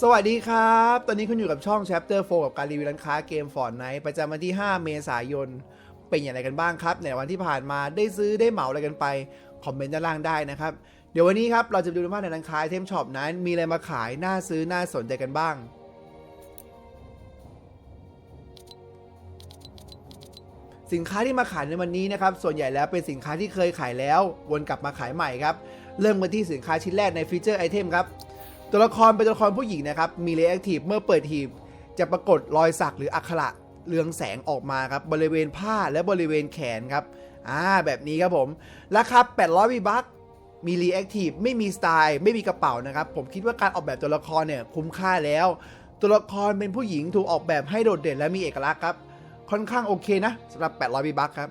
สวัสดีครับ ตอนนี้คุณอยู่กับช่อง Chapter 4 กับการรีวิวร้านค้าเกม Fortnite ประจำวันที่ 5 เมษายน เป็นอย่างไรกันบ้างครับ ในวันที่ผ่านมาได้ซื้อได้เหมาอะไรกันไป คอมเมนต์ด้านล่างได้นะครับ เดี๋ยววันนี้ครับ เราจะดูว่าในร้านค้าเทมช็อปนั้น มีอะไรมาขาย น่าซื้อ น่าสนใจกันบ้างสินค้าที่มาขายในวันนี้นะครับ ส่วนใหญ่แล้วเป็นสินค้าที่เคยขายแล้ว วนกลับมาขายใหม่ครับ เริ่มกันที่สินค้าชิ้นแรกในฟีเจอร์ไอเทมครับ ตัวละครเป็นตัวละครผู้หญิงนะครับ มีเรีแอคทีฟเมื่อเปิดทีมจะปรากฏรอยสักหรืออักขระเรืองแสงออกมาครับบริเวณผ้าและบริเวณแขนครับอ่าแบบนี้ครับผมราคา800วีบัคมีรีแอคทีฟไม่มีสไตล์ ไม่มีกระเป๋านะครับ ผมคิดว่าการออกแบบตัวละครเนี่ยคุ้มค่าแล้ว ตัวละครเป็นผู้หญิงถูกออกแบบให้โดดเด่นและมีเอกลักษณ์ครับ ค่อนข้างโอเคนะสำหรับ 800วีบัคครับ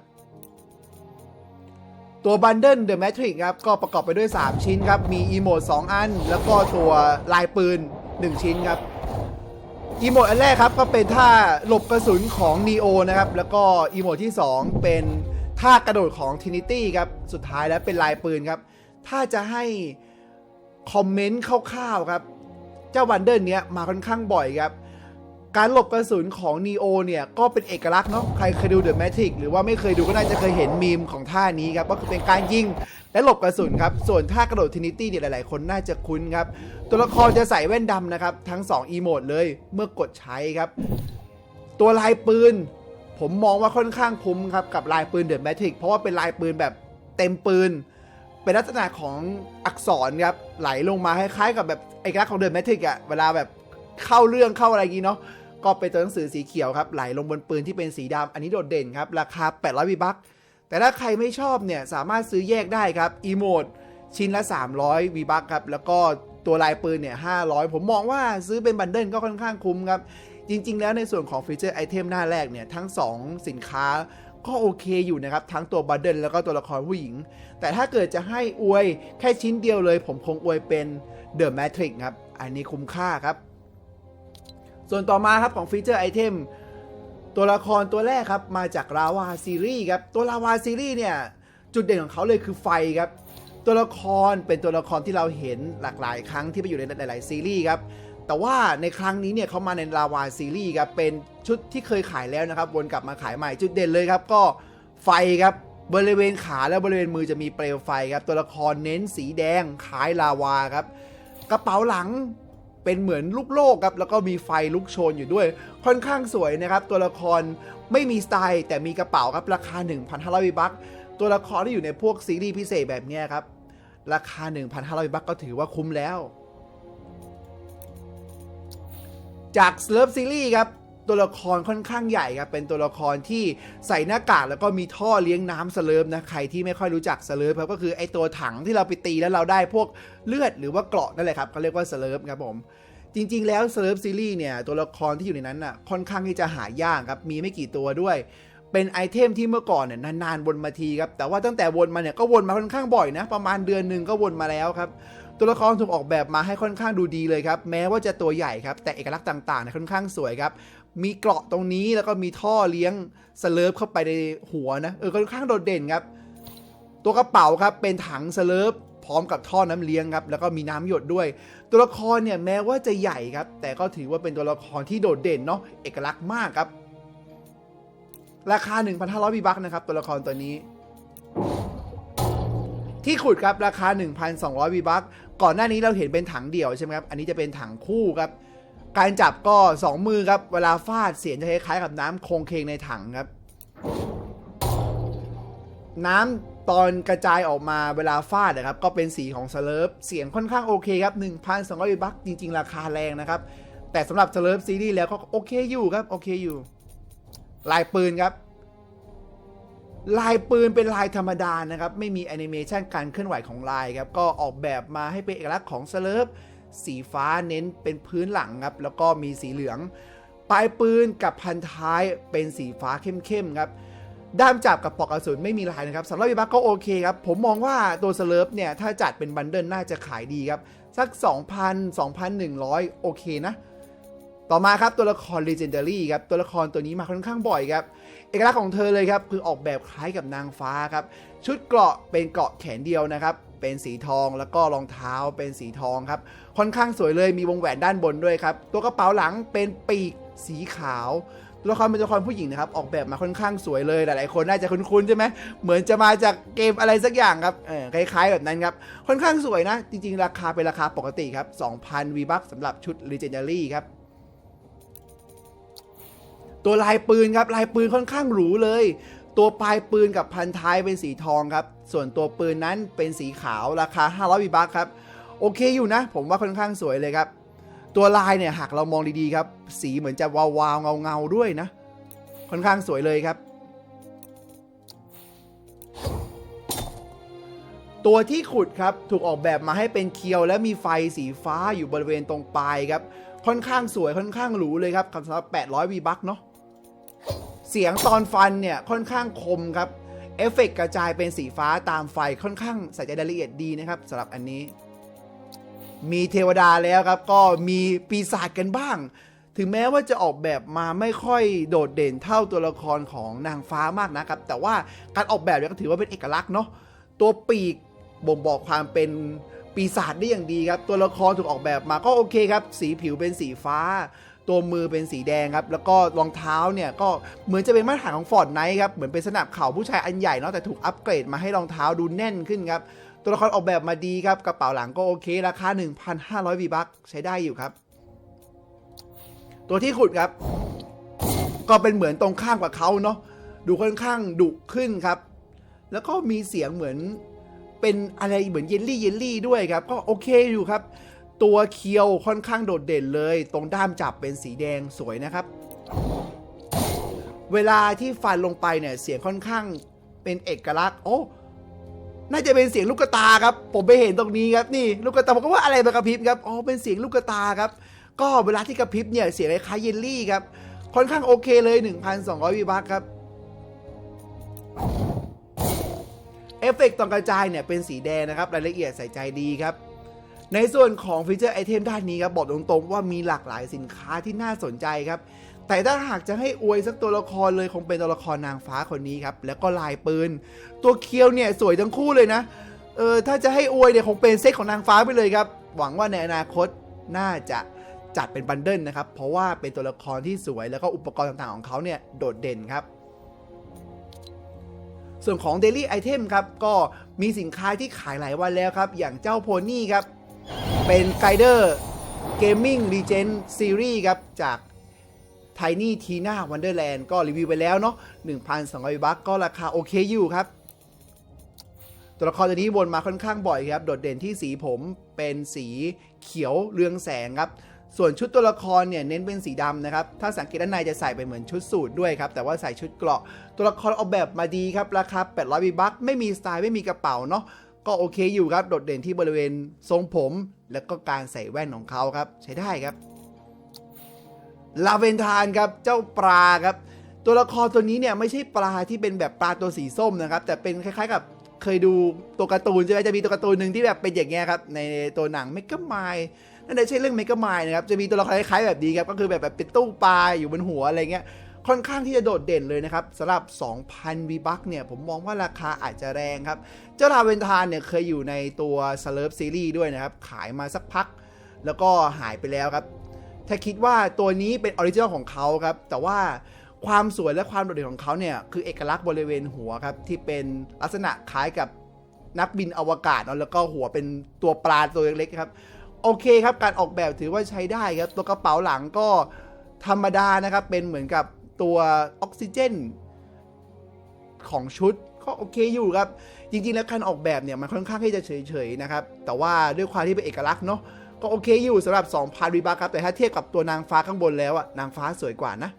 ตัวบันเดิลเดอะแมทริกครับ ก็ประกอบไปด้วย 3 ชิ้นครับ มีอีโมด2อัน แล้วก็ตัวลายปืน 1 ชิ้นครับอีโมดอันแรกครับก็เป็นท่าหลบกระสุนของ Neo นะครับ แล้วก็อีโมดที่ 2 เป็นท่ากระโดดของ Trinity ครับ สุดท้ายแล้วเป็นลายปืนครับ ถ้าจะให้คอมเมนต์คร่าวๆครับ เจ้าบันเดิลเนี้ยมาค่อนข้างบ่อยครับ การหลบกระสุนของ Neo เนี่ยก็เป็นเอกลักษณ์เนาะใครเคยดู The Matrix หรือว่าไม่เคยดูก็น่าจะเคยเห็นมีมของท่านี้ครับก็คือเป็นการยิงและหลบกระสุนครับ ส่วนท่ากระโดด Trinity เนี่ยหลาย ๆ คนน่าจะคุ้นครับ ตัวละครจะใส่แว่นดำนะครับ ทั้ง 2 อีโมดเลยเมื่อกดใช้ครับ ตัวลายปืน ผมมองว่าค่อนข้างคุ้มครับ กับลายปืน The Matrix เพราะว่าเป็นลายปืนแบบเต็มปืน เป็นลักษณะของอักษรครับไหลลงมาคล้ายๆกับแบบเอกลักษณ์ของเดอะแมทริกอะเวลาแบบเข้าเรื่องเข้าอะไรอย่างงี้เนาะ ก็เป็นตัวหนังสือสีเขียวครับไหลลงบนปืนที่เป็นสีดำอันนี้โดดเด่นครับ ราคา 800วีบัคแต่ถ้าใครไม่ชอบเนี่ยสามารถซื้อแยกได้ครับอีโมดชิ้นละ 300วีบัคครับแล้วก็ตัวลายปืนเนี่ย500 ผมมองว่าซื้อเป็นบันเดิลก็ค่อนข้างคุ้มครับ จริง ๆ แล้วในส่วนของฟีเจอร์ไอเทมหน้าแรกเนี่ยทั้ง 2 สินค้าก็โอเคอยู่นะครับ ทั้งตัวบันเดิลแล้วก็ตัวละครผู้หญิง แต่ถ้าเกิดจะให้อวยแค่ชิ้นเดียวเลย ผมคงอวยเป็น The Matrix ครับ อันนี้คุ้มค่าครับ ส่วนต่อมาครับของฟีเจอร์ไอเทมตัวละครตัวแรกครับมาจากลาวาซีรีส์ครับตัวลาวาซีรีส์เนี่ยจุดเด่นของเขาเลยคือไฟครับตัวละครเป็นตัวละครที่เราเห็นหลากหลายครั้งที่ไปอยู่ในหลาย ๆ ซีรีส์ครับแต่ว่าในครั้งนี้เนี่ยเขามาในลาวาซีรีส์ครับเป็นชุดที่เคยขายแล้วนะครับวนกลับมาขายใหม่จุดเด่นเลยครับก็ไฟครับบริเวณขาและบริเวณมือจะมีเปลวไฟครับตัวละครเน้นสีแดงคล้ายลาวาครับกระเป๋าหลัง เป็นเหมือนลูกโลกครับ แล้วก็มีไฟลุกโชนอยู่ด้วย ค่อนข้างสวยนะครับ ตัวละครไม่มีสไตล์ แต่มีกระเป๋าครับ ราคา 1,500บักตัวละครที่อยู่ในพวกซีรีส์พิเศษแบบนี้ครับ ราคา 1,500บักก็ถือว่าคุ้มแล้ว จากเลฟซีรีส์ครับ ตัวละครค่อนข้างใหญ่ครับเป็นตัวละครที่ใส่หน้ากากแล้วก็มีท่อเลี้ยงน้ำสเลฟนะใครที่ไม่ค่อยรู้จักสเลฟครับก็คือไอตัวถังที่เราไปตีแล้วเราได้พวกเลือดหรือว่าเกราะนั่นแหละครับเขาเรียกว่าสเลฟครับผมจริง ๆ แล้วสเลฟซีรีส์เนี่ยตัวละครที่อยู่ในนั้นน่ะค่อนข้างที่จะหายากครับมีไม่กี่ตัวด้วย เป็นไอเทมที่เมื่อก่อนเนี่ยนานๆวนมาทีครับแต่ว่าตั้งแต่วนมาเนี่ยก็วนมาค่อนข้างบ่อยนะประมาณเดือนหนึ่งก็วนมาแล้วครับตัวละครถูกออกแบบมาให้ค่อนข้างดูดีเลยครับ แม้ว่าจะตัวใหญ่ครับ แต่เอกลักษณ์ต่างๆเนี่ยค่อนข้างสวยครับ มีเกราะตรงนี้แล้วก็มีท่อเลี้ยงสเลิฟเข้าไปในหัวนะเออค่อนข้างโดดเด่นครับ ตัวกระเป๋าครับเป็นถังสเลิฟพร้อมกับท่อน้ำเลี้ยงครับแล้วก็มีน้ำหยดด้วย ตัวละครเนี่ยแม้ว่าจะใหญ่ครับ แต่ก็ถือว่าเป็นตัวละครที่โดดเด่นเนาะเอกลักษณ์มากครับ ราคา 1,500บีบักนะครับตัวละครตัวนี้ ที่ขุดครับราคา 1,200บีบักก่อนหน้านี้เราเห็นเป็นถังเดี่ยวใช่ไหมครับอันนี้จะเป็นถังคู่ครับ การจับก็ 2 มือครับ เวลาฟาดเสียงจะคล้ายๆกับน้ำโคงเคงในถังครับ น้ำตอนกระจายออกมาเวลาฟาดนะครับ ก็เป็นสีของสเลิฟเสียงค่อนข้างโอเคครับ 1,200 บัคจริง ๆ ราคาแรงนะครับ แต่สำหรับสเลิฟซีรีส์แล้วก็โอเคอยู่ครับ โอเคอยู่ ลายปืนครับ ลายปืนเป็นลายธรรมดานะครับ ไม่มีแอนิเมชันการเคลื่อนไหวของลายครับ ก็ออกแบบมาให้เป็นเอกลักษณ์ของสเลิฟ สีฟ้าเน้นเป็นพื้นหลังครับ แล้วก็มีสีเหลือง ปลายปืนกับพันท้ายเป็นสีฟ้าเข้มๆครับด้ามจับกับปลอกกระสุนไม่มีลายนะครับสำหรับบีบักก็โอเคครับ ผมมองว่าตัวสเลิฟเนี่ย ถ้าจัดเป็นบันเดิลน่าจะขายดีครับ สัก 2,000 2,100 โอเคนะ ต่อมาครับตัวละคร Legendary ครับ ตัวละครตัวนี้มาค่อนข้างบ่อยครับ เอกลักษณ์ของเธอเลยครับ คือออกแบบคล้ายกับนางฟ้าครับ ชุดเกราะเป็นเกราะแขนเดียวนะครับ เป็นสีทอง แล้วก็รองเท้าเป็นสีทองครับ ค่อนข้างสวยเลยมีวงแหวนด้านบนด้วยครับ ตัวกระเป๋าหลังเป็นปีกสีขาวตัวละครเป็นตัวละครผู้หญิงนะครับ ออกแบบมาค่อนข้างสวยเลย หลายๆคนน่าจะคุ้นๆใช่ไหมเหมือนจะมาจากเกมอะไรสักอย่างครับเออคล้ายๆแบบนั้นครับ ค่อนข้างสวยนะ จริงๆ ราคาเป็นราคาปกติครับ 2,000 V bucks สำหรับชุด Legendary ครับ ตัวลายปืนครับ ลายปืนค่อนข้างหรูเลย ตัวปลายปืนกับพันท้ายเป็นสีทองครับ ส่วนตัวปืนนั้นเป็นสีขาวราคา 500 V bucks ครับ โอเคอยู่นะ ผมว่าค่อนข้างสวยเลยครับ ตัวลายเนี่ยหากเรามองดีๆครับ สีเหมือนจะวาวๆเงาๆด้วยนะ ค่อนข้างสวยเลยครับ ตัวที่ขุดครับถูกออกแบบมาให้เป็นเคียวและมีไฟสีฟ้าอยู่บริเวณตรงปลายครับ ค่อนข้างสวยค่อนข้างหรูเลยครับสำหรับ800 V buck เนาะ เสียงตอนฟันเนี่ยค่อนข้างคมครับ เอฟเฟกต์กระจายเป็นสีฟ้าตามไฟค่อนข้างใส่ใจรายละเอียดดีนะครับสำหรับอันนี้ มีเทวดาแล้วครับ ก็มีปีศาจกันบ้าง ถึงแม้ว่าจะออกแบบมาไม่ค่อยโดดเด่นเท่าตัวละครของนางฟ้ามากนะครับ แต่ว่าการออกแบบเนี่ยก็ถือว่าเป็นเอกลักษณ์เนาะตัวปีกบ่งบอกความเป็นปีศาจได้อย่างดีครับ ตัวละครถูกออกแบบมาก็โอเคครับ สีผิวเป็นสีฟ้า ตัวมือเป็นสีแดงครับ แล้วก็รองเท้าเนี่ยก็เหมือนจะเป็นมาตรฐานของฟอร์ดไนท์ครับ เหมือนเป็นสนับเข่าผู้ชายอันใหญ่เนาะแต่ถูกอัปเกรดมาให้รองเท้าดูแน่นขึ้นครับ ตัวละครออกแบบมาดีครับ กระเป๋าหลังก็โอเค ราคา 1,500วีบัคใช้ได้อยู่ครับ ตัวที่ขุดครับ ก็เป็นเหมือนตรงข้ามกับเขาเนาะดูค่อนข้างดุขึ้นครับ แล้วก็มีเสียงเหมือนเป็นอะไรเหมือนเยลลี่เยลลี่ด้วยครับ ก็โอเคอยู่ครับ ตัวเคียวค่อนข้างโดดเด่นเลย ตรงด้ามจับเป็นสีแดงสวยนะครับ เวลาที่ฟันลงไปเนี่ยเสียงค่อนข้างเป็นเอกลักษณ์โอ้น่าจะเป็นเสียงลูกกระตาครับ ผมไปเห็นตรงนี้ครับนี่ ลูกกระตาผมก็ว่าอะไรมากระพริบครับอ๋อเป็นเสียงลูกกระตาครับ ก็เวลาที่กระพริบเนี่ยเสียงคล้ายเยลลี่ครับค่อนข้างโอเคเลย 1,200วิบักครับเอฟเฟกต์ตอนกระจายเนี่ยเป็นสีแดงนะครับ รายละเอียดใส่ใจดีครับ ในส่วนของฟีเจอร์ไอเทมด้านนี้ครับบอกตรงๆว่ามีหลากหลายสินค้าที่น่าสนใจครับ แต่ถ้าหากจะให้อวยสักตัวละครเลยคงเป็นตัวละครนางฟ้าคนนี้ครับ แล้วก็ลายปืน ตัวเคียวเนี่ยสวยทั้งคู่เลยนะ เออถ้าจะให้อวยเนี่ยคงเป็นเซ็ตของนางฟ้าไปเลยครับ หวังว่าในอนาคตน่าจะจัดเป็นบันเดิลนะครับ เพราะว่าเป็นตัวละครที่สวยแล้วก็อุปกรณ์ต่างๆของเขาเนี่ยโดดเด่นครับส่วนของ Daily Item ครับ ก็มีสินค้าที่ขายหลายวันแล้วครับ อย่างเจ้าโพนี่ครับ เป็นไกด์เดอร์ Gaming Legend Series ครับ จาก Tiny Tina Wonderland ก็รีวิวไปแล้วเนาะ1,200บัคก็ราคาโอเคอยู่ครับ ตัวละครตัวนี้วนมาค่อนข้างบ่อยครับ โดดเด่นที่สีผมเป็นสีเขียวเรืองแสงครับส่วนชุดตัวละครเนี่ยเน้นเป็นสีดำนะครับ ถ้าสังเกตด้านในจะใส่เป็นเหมือนชุดสูทด้วยครับ แต่ว่าใส่ชุดเกราะ ตัวละครออกแบบมาดีครับ ราคา 800บีบัคไม่มีสไตล์ไม่มีกระเป๋าเนาะ ก็โอเคอยู่ครับ โดดเด่นที่บริเวณทรงผม แล้วก็การใส่แว่นของเขาครับ ใช้ได้ครับ ลาเวนทานครับ เจ้าปลาครับ ตัวละครตัวนี้เนี่ยไม่ใช่ปลาที่เป็นแบบปลาตัวสีส้มนะครับ แต่เป็นคล้ายๆกับเคยดูตัวการ์ตูนใช่ไหมจะมีตัวการ์ตูนหนึ่งที่แบบเป็นอย่างเงี้ยครับ ในตัวหนังเมกะไมล์นั่นไม่ใช่เรื่องเมกะไมล์นะครับ จะมีตัวละครคล้ายๆแบบนี้ครับ ก็คือแบบแบบเป็นตู้ปลาอยู่บนหัวอะไรเงี้ย ค่อนข้างที่จะโดดเด่นเลยนะครับสำหรับ 2,000 v บัคเนี่ย ผมมองว่าราคาอาจจะแรงครับ เจ้าลาเวนทานเนี่ยเคยอยู่ในตัวสเลิฟซีรีส์ด้วยนะครับ ขายมาสักพัก แล้วก็หายไปแล้วครับ ถ้าคิดว่าตัวนี้เป็นออริจินอลของเขาครับ แต่ว่าความสวยและความโดดเด่นของเขาเนี่ย คือเอกลักษณ์บริเวณหัวครับ ที่เป็นลักษณะคล้ายกับนักบินอวกาศเนอะแล้วก็หัวเป็นตัวปลาตัวเล็กๆครับ โอเคครับการออกแบบถือว่าใช้ได้ครับ ตัวกระเป๋าหลังก็ธรรมดานะครับ เป็นเหมือนกับ ตัวออกซิเจนของชุดก็โอเคอยู่ครับ จริง ๆ แล้วการออกแบบเนี่ยมันค่อนข้างที่จะเฉยๆนะครับ แต่ว่าด้วยความที่เป็นเอกลักษณ์เนาะก็โอเคอยู่สำหรับ 2,000รีบาครับ แต่ถ้าเทียบกับตัวนางฟ้าข้างบนแล้วอะนางฟ้าสวยกว่านะ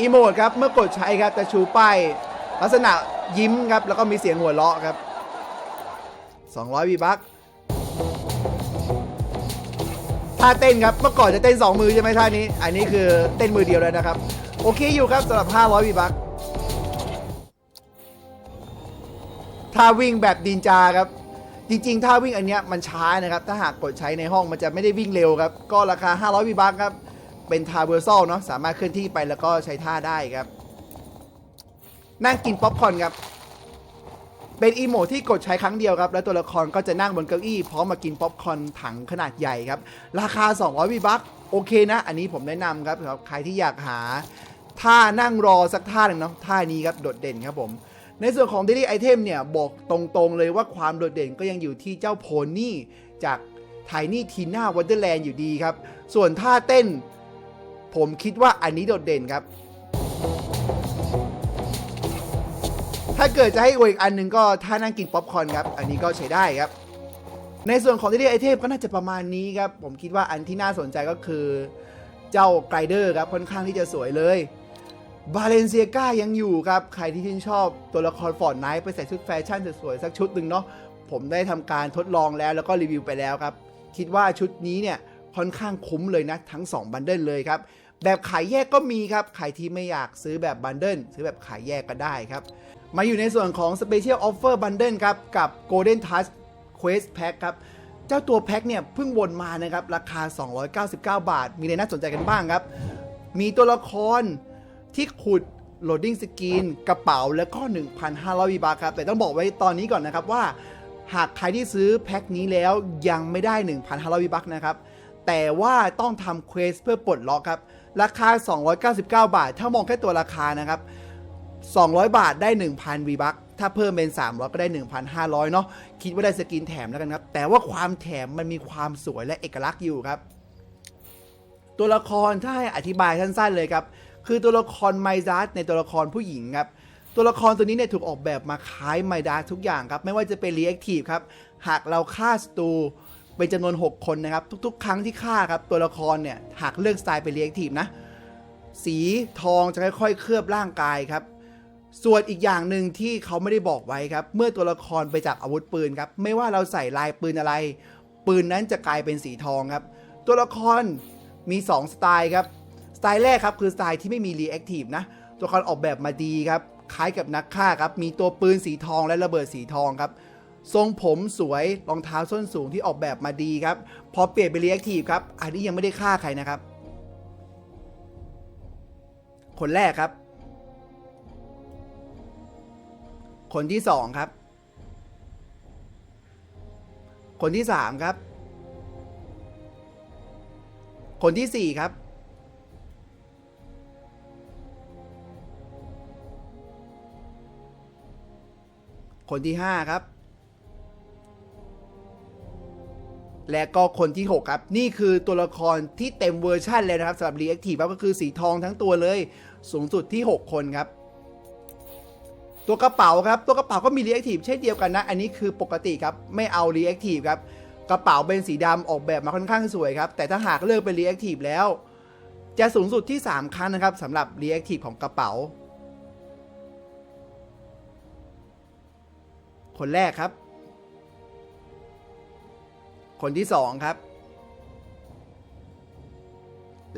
อีโมดครับ เมื่อกดใช้ครับจะชูป้ายลักษณะยิ้มครับ แล้วก็มีเสียงหัวเราะครับ 200วีบัค ท่าเต้นครับ เมื่อก่อนจะเต้น 2 มือใช่ไหมท่านี้ อันนี้คือเต้นมือเดียวเลยนะครับ โอเคอยู่ครับสำหรับ 500วีบัคท่าวิ่งแบบดินจาครับ จริงๆท่าวิ่งอันเนี้ยมันช้านะครับ ถ้าหากกดใช้ในห้องมันจะไม่ได้วิ่งเร็วครับ ก็ราคา 500วีบัคครับ เป็นทาเวอร์ซอลเนาะ สามารถเคลื่อนที่ไปแล้วก็ใช้ท่าได้ครับ นั่งกินป๊อปคอร์นครับ เป็นอีโมดที่กดใช้ครั้งเดียวครับ แล้วตัวละครก็จะนั่งบนเก้าอี้พร้อมมากินป๊อปคอร์นถังขนาดใหญ่ครับ ราคา 200วีบัคโอเคนะ อันนี้ผมแนะนำครับสำหรับใครที่อยากหาท่านั่งรอสักท่าหนึ่งเนาะท่านี้ครับโดดเด่นครับผม ในส่วนของ Daily Item เนี่ยบอกตรงๆเลยว่าความโดดเด่นก็ยังอยู่ที่เจ้าโพนี่จากไทนี่ทีน่าวันเดอร์แลนด์อยู่ดีครับ ส่วนท่าเต้น ผมคิดว่าอันนี้โดดเด่นครับ ถ้าเกิดจะให้อวยอีกอันหนึ่งก็ท่านั่งกินป๊อปคอร์นครับ อันนี้ก็ใช้ได้ครับ ในส่วนของ Daily Item ก็น่าจะประมาณนี้ครับ ผมคิดว่าอันที่น่าสนใจก็คือ เจ้าไกเดอร์ครับค่อนข้างที่จะสวยเลยบาเลนเซียก้ายังอยู่ครับ ใครที่ชื่นชอบตัวละครฟอร์ดไนท์ไปใส่ชุดแฟชั่นสวยๆสักชุดหนึ่งเนาะผมได้ทำการทดลองแล้วแล้วก็รีวิวไปแล้วครับ คิดว่าชุดนี้เนี่ยค่อนข้างคุ้มเลยนะ ทั้ง 2 บันเดิลเลยครับ แบบขายแยกก็มีครับ ใครที่ไม่อยากซื้อแบบบันเดิลซื้อแบบขายแยกก็ได้ครับ มาอยู่ในส่วนของ Special Offer Bundle ครับ กับ Golden Touch Quest Pack ครับ เจ้าตัวแพ็คเนี่ยเพิ่งวนมานะครับ ราคา 299 บาท มีอะไรน่าสนใจกันบ้างครับ มีตัวละครที่ขุดโหลดดิ้งสกรีนกระเป๋าแล้วก็ 1,500วีบาทครับ แต่ต้องบอกไว้ตอนนี้ก่อนนะครับว่า หากใครที่ซื้อแพ็คนี้แล้วยังไม่ได้ 1,500วีบัคนะครับ แต่ว่าต้องทำเควสเพื่อปลดล็อกครับ ราคา 299 บาท ถ้ามองแค่ตัวราคานะครับ 200 บาทได้ 1,000วีบัคถ้าเพิ่มเป็น 300 ก็ได้ 1,500 เนาะคิดว่าได้สกินแถมแล้วกันครับ แต่ว่าความแถมมันมีความสวยและเอกลักษณ์อยู่ครับ ตัวละครถ้าให้อธิบายสั้นๆเลยครับ คือตัวละครไมซัสในตัวละครผู้หญิงครับตัวละครตัวนี้เนี่ยถูกออกแบบมาคล้ายไมดาทุกอย่างครับ ไม่ว่าจะเป็นรีแอคทีฟครับ หากเราฆ่าศัตรูเป็นจำนวน 6 คนนะครับ ทุกๆ ครั้งที่ฆ่าครับ ตัวละครเนี่ยหากเลือกสไตล์เป็นรีแอคทีฟนะ สีทองจะค่อยๆ เคลือบร่างกายครับ ส่วนอีกอย่างหนึ่งที่เขาไม่ได้บอกไว้ครับ เมื่อตัวละครไปจับอาวุธปืนครับ ไม่ว่าเราใส่ลายปืนอะไร ปืนนั้นจะกลายเป็นสีทองครับ ตัวละครมี 2 สไตล์ครับ สไตล์แรกครับคือสไตล์ที่ไม่มีรีแอคทีฟนะ ตัวละครออกแบบมาดีครับ คล้ายกับนักฆ่าครับ มีตัวปืนสีทองและระเบิดสีทองครับ ทรงผมสวย รองเท้าส้นสูงที่ออกแบบมาดีครับ พอเปลี่ยนเป็นรีแอคทีฟครับ อันนี้ยังไม่ได้ฆ่าใครนะครับ คนแรกครับ คนที่สองครับ คนที่สามครับ คนที่สี่ครับ คนที่ห้าครับ และก็คนที่ 6 ครับ นี่คือตัวละครที่เต็มเวอร์ชันเลยนะครับสำหรับ Reactive ครับก็คือสีทองทั้งตัวเลย สูงสุดที่ 6 คนครับ ตัวกระเป๋าครับ ตัวกระเป๋าก็มี Reactive เช่นเดียวกันนะ อันนี้คือปกติครับ ไม่เอา Reactive ครับ กระเป๋าเป็นสีดำออกแบบมาค่อนข้างสวยครับ แต่ถ้าหากเลือกเป็น Reactive แล้ว จะสูงสุดที่ 3 ครั้งนะครับสำหรับ Reactive ของกระเป๋า คนแรกครับ คนที่ 2 ครับ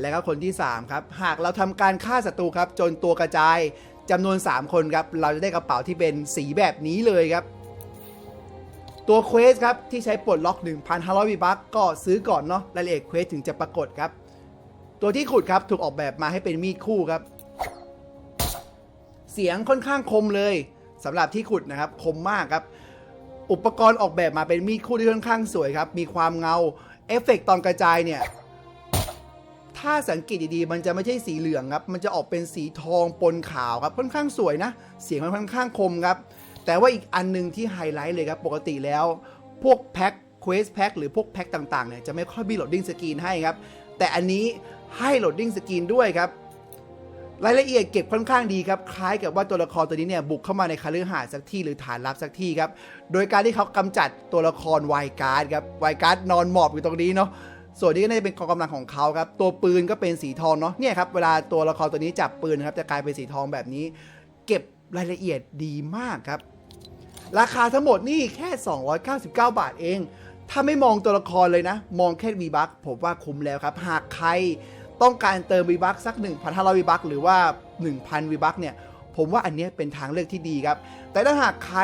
และก็คนที่ 3 ครับ หากเราทำการฆ่าศัตรูครับ จนตัวกระจาย จำนวน 3 คนครับ เราจะได้กระเป๋าที่เป็นสีแบบนี้เลยครับ ตัวเควสครับ ที่ใช้ปลดล็อก 1,500วีบัคก็ซื้อก่อนเนาะรายละเอียดเควสถึงจะปรากฏครับ ตัวที่ขุดครับ ถูกออกแบบมาให้เป็นมีดคู่ครับ เสียงค่อนข้างคมเลยสำหรับที่ขุดนะครับคมมากครับ อุปกรณ์ออกแบบมาเป็นมีดคู่ที่ค่อนข้างสวยครับ มีความเงาเอฟเฟกต์ตอนกระจายเนี่ย ถ้าสังเกตดีๆ มันจะไม่ใช่สีเหลืองครับ มันจะออกเป็นสีทองปนขาวครับ ค่อนข้างสวยนะ เสียงมันค่อนข้างคมครับ แต่ว่าอีกอันหนึงที่ไฮไลท์เลยครับ ปกติแล้ว พวกแพ็คเควสแพ็คหรือพวกแพ็คต่างๆเนี่ยจะไม่ค่อยมีโหลดดิ้งสกรีนให้ครับ แต่อันนี้ให้โหลดดิ้งสกรีนด้วยครับ รายละเอียดเก็บค่อนข้างดีครับ คล้ายกับว่าตัวละครตัวนี้เนี่ยบุกเข้ามาในคาลือหาสักที่หรือฐานลับสักที่ครับ โดยการที่เขากำจัดตัวละครไวการ์ดครับ ไวการ์ดนอนหมอบอยู่ตรงนี้เนาะ ส่วนนี้ก็น่าจะเป็นกองกำลังของเขาครับ ตัวปืนก็เป็นสีทองเนาะ เนี่ยครับเวลาตัวละครตัวนี้จับปืนครับจะกลายเป็นสีทองแบบนี้ เก็บรายละเอียดดีมากครับ ราคาทั้งหมดนี่แค่ 299 บาทเอง ถ้าไม่มองตัวละครเลยนะ มองแค่วีบัคผมว่าคุ้มแล้วครับ หากใครต้องการเติมวีบัคสัก 1,500วีบัคหรือว่า 1,000วีบัคเนี่ย ผมว่าอันนี้เป็นทางเลือกที่ดีครับ แต่ถ้าหากใคร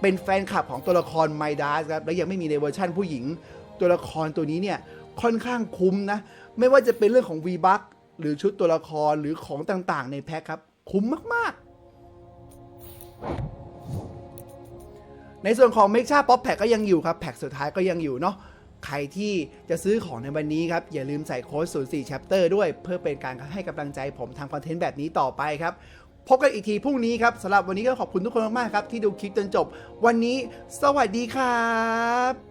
เป็นแฟนคลับของตัวละครไมดาสครับ และยังไม่มีในเวอร์ชั่นผู้หญิง ตัวละครตัวนี้เนี่ย ค่อนข้างคุ้มนะ ไม่ว่าจะเป็นเรื่องของ v b u c k หรือชุดตัวละครหรือของต่างๆ ในแพ็คครับ คุ้มมากๆ ในส่วนของ Make ชาป๊อปแพ็ก็ยังอยู่ครับ แพ็กสุดท้ายก็ยังอยู่เนาะใครที่จะซื้อของในวันนี้ครับ อย่าลืมใส่โค้ด 04 chapter ด้วย เพื่อเป็นการให้กำลังใจผมทำคอนเทนต์แบบนี้ต่อไปครับ พบกันอีกทีพรุ่งนี้ครับสำหรับวันนี้ก็ขอบคุณทุกคนมากๆครับ ที่ดูคลิปจนจบ วันนี้ สวัสดีครับ